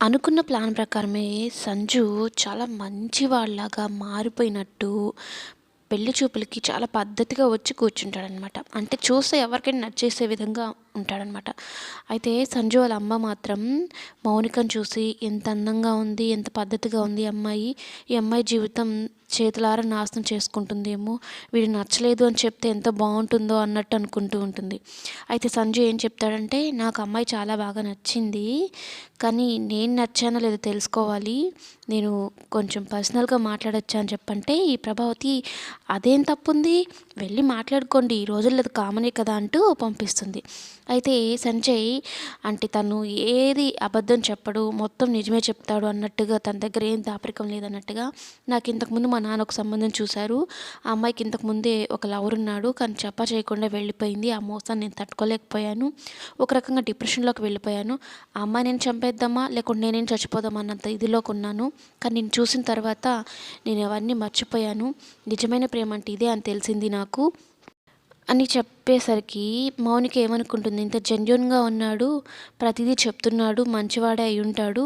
అనుకున్న ప్లాన్ ప్రకారమే సంజు చాలా మంచివాడిలాగా మారిపోయినట్టు పెళ్ళి చూపులకి చాలా పద్ధతిగా వచ్చి కూర్చుంటాడనమాట అంటే చూస్తే ఎవరికైనా నచ్చేసే విధంగా ఉంటాడనమాట. అయితే సంజు వాళ్ళ అమ్మ మాత్రం మౌనికను చూసి ఎంత అందంగా ఉంది ఎంత పద్ధతిగా ఉంది ఈ అమ్మాయి. ఈ అమ్మాయి జీవితం చేతులారా నాశనం చేసుకుంటుందేమో. వీడు నచ్చలేదు అని చెప్తే ఎంత బాగుంటుందో అన్నట్టు అనుకుంటూ ఉంటుంది. అయితే సంజు ఏం చెప్తాడంటే నాకు అమ్మాయి చాలా బాగా నచ్చింది కానీ నేను నచ్చానో లేదో తెలుసుకోవాలి. నేను కొంచెం పర్సనల్గా మాట్లాడొచ్చా అని చెప్పంటే ఈ ప్రభావతి అదేం తప్పుంది? వెళ్ళి మాట్లాడుకోండి ఈ రోజుల్లో అది కామనే కదా అంటూ పంపిస్తుంది. అయితే సంజయ్ అంటే తను ఏది అబద్ధం చెప్పడు మొత్తం నిజమే చెప్తాడు అన్నట్టుగా తన దగ్గర ఏం దాపరికం లేదన్నట్టుగా నాకు ఇంతకుముందు మా నాన్న ఒక సంబంధం చూశారు. ఆ అమ్మాయికి ఇంతకుముందే ఒక లవర్ ఉన్నాడు కానీ చెప్పా చేయకుండా వెళ్ళిపోయింది. ఆ మోసాన్ని నేను తట్టుకోలేకపోయాను. ఒక రకంగా డిప్రెషన్లోకి వెళ్ళిపోయాను. ఆ అమ్మాయి నేను చంపేద్దామా లేకుంటే నేనేం చచ్చిపోదామా అన్నంత ఇదిలోకి ఉన్నాను కానీ నేను చూసిన తర్వాత నేను అవన్నీ మర్చిపోయాను. నిజమైన ప్రేమ అంటే ఇదే అని తెలిసింది నాకు. అని చెప్పేసరికి మౌనిక ఏమనుకుంటుంది ఇంత జెన్యున్గా ఉన్నాడు ప్రతిదీ చెప్తున్నాడు మంచివాడే అయి ఉంటాడు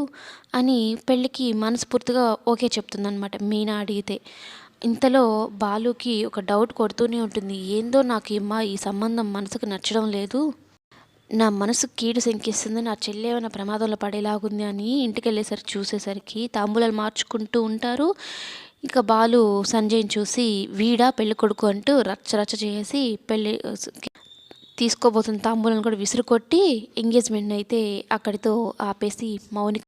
అని పెళ్ళికి మనస్ఫూర్తిగా ఓకే చెప్తుందనమాట మీనా అడిగితే. ఇంతలో బాలుకి ఒక డౌట్ కొడుతూనే ఉంటుంది ఏందో నాకు ఈ ఈ సంబంధం మనసుకు నచ్చడం లేదు నా మనసు కీడు శంకిస్తుంది నా చెల్లి ఏమైనా ప్రమాదంలో పడేలాగుంది అని ఇంటికి వెళ్ళేసరికి చూసేసరికి తాంబూలాలు మార్చుకుంటూ ఉంటారు. ఇక బాలు సంజయ్ని చూసి వీడా పెళ్ళి కొడుకు అంటూ రచ్చ రచ్చ చేసి పెళ్ళి తీసుకోబోతున్న తాంబూలను కూడా విసురు కొట్టి ఎంగేజ్మెంట్ అయితే అక్కడితో ఆపేసి మౌని